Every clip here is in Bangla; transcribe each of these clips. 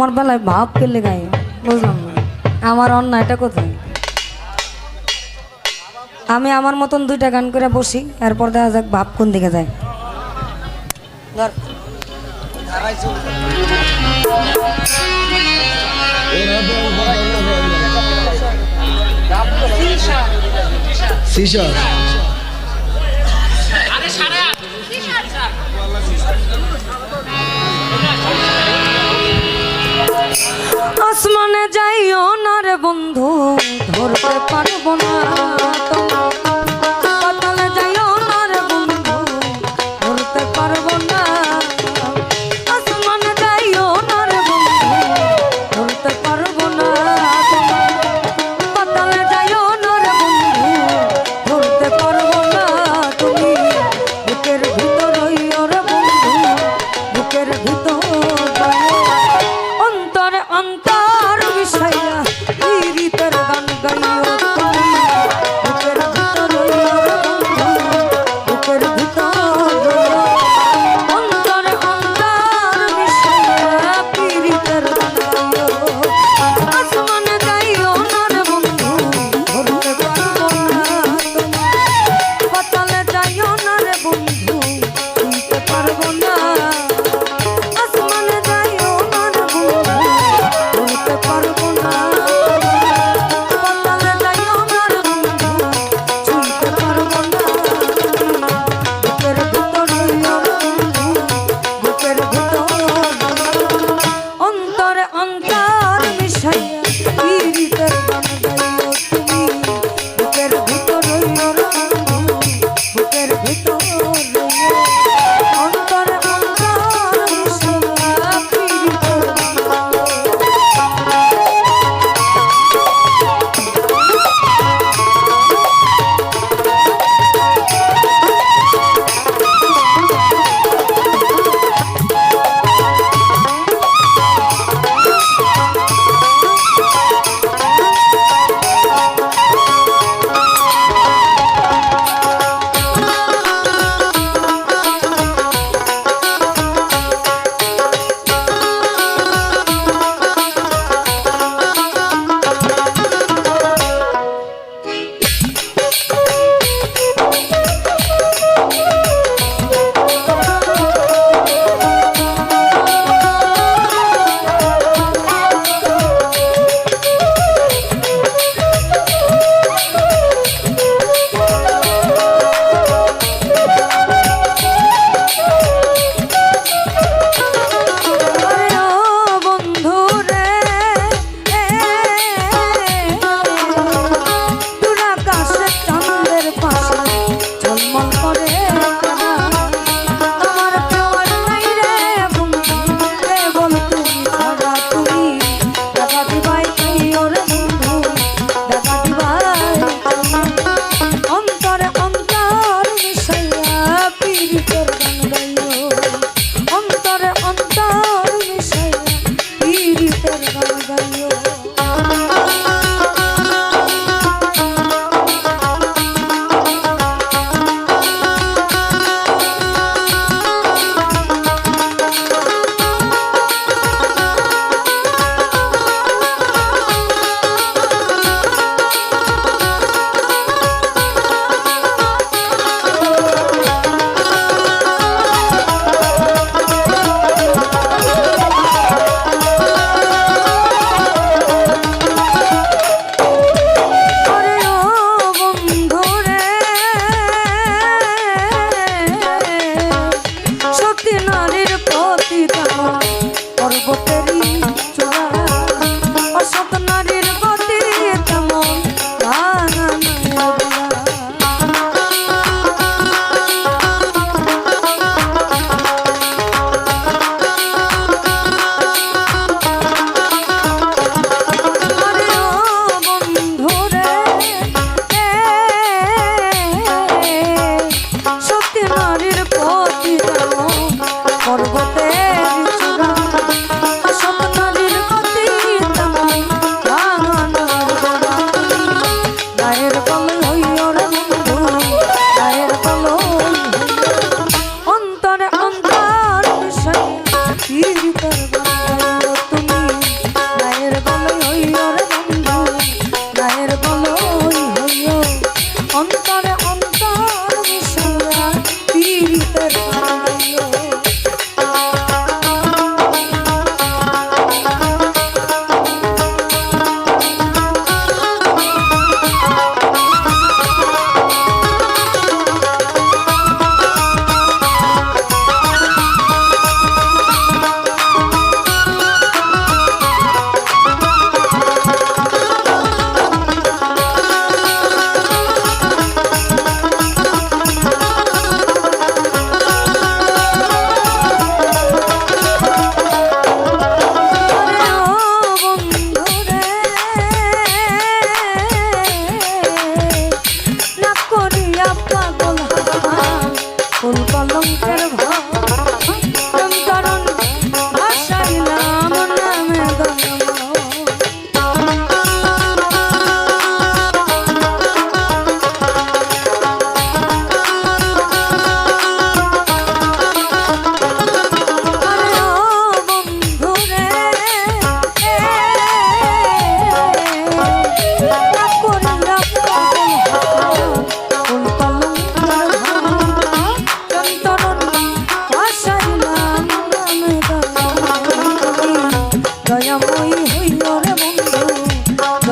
আমার বেলায় ভাব পেলে গায়ে? বুঝলাম না। আমার অন্যায়টা কোথায়? আমি আমার মতন দুইটা গান করে বসি এরপর দেখা যাক ভাব কোন দিকে যায়। ধর। আসমানে যাইও না রে বন্ধু ধরতে পারব না।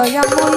Ay, amor.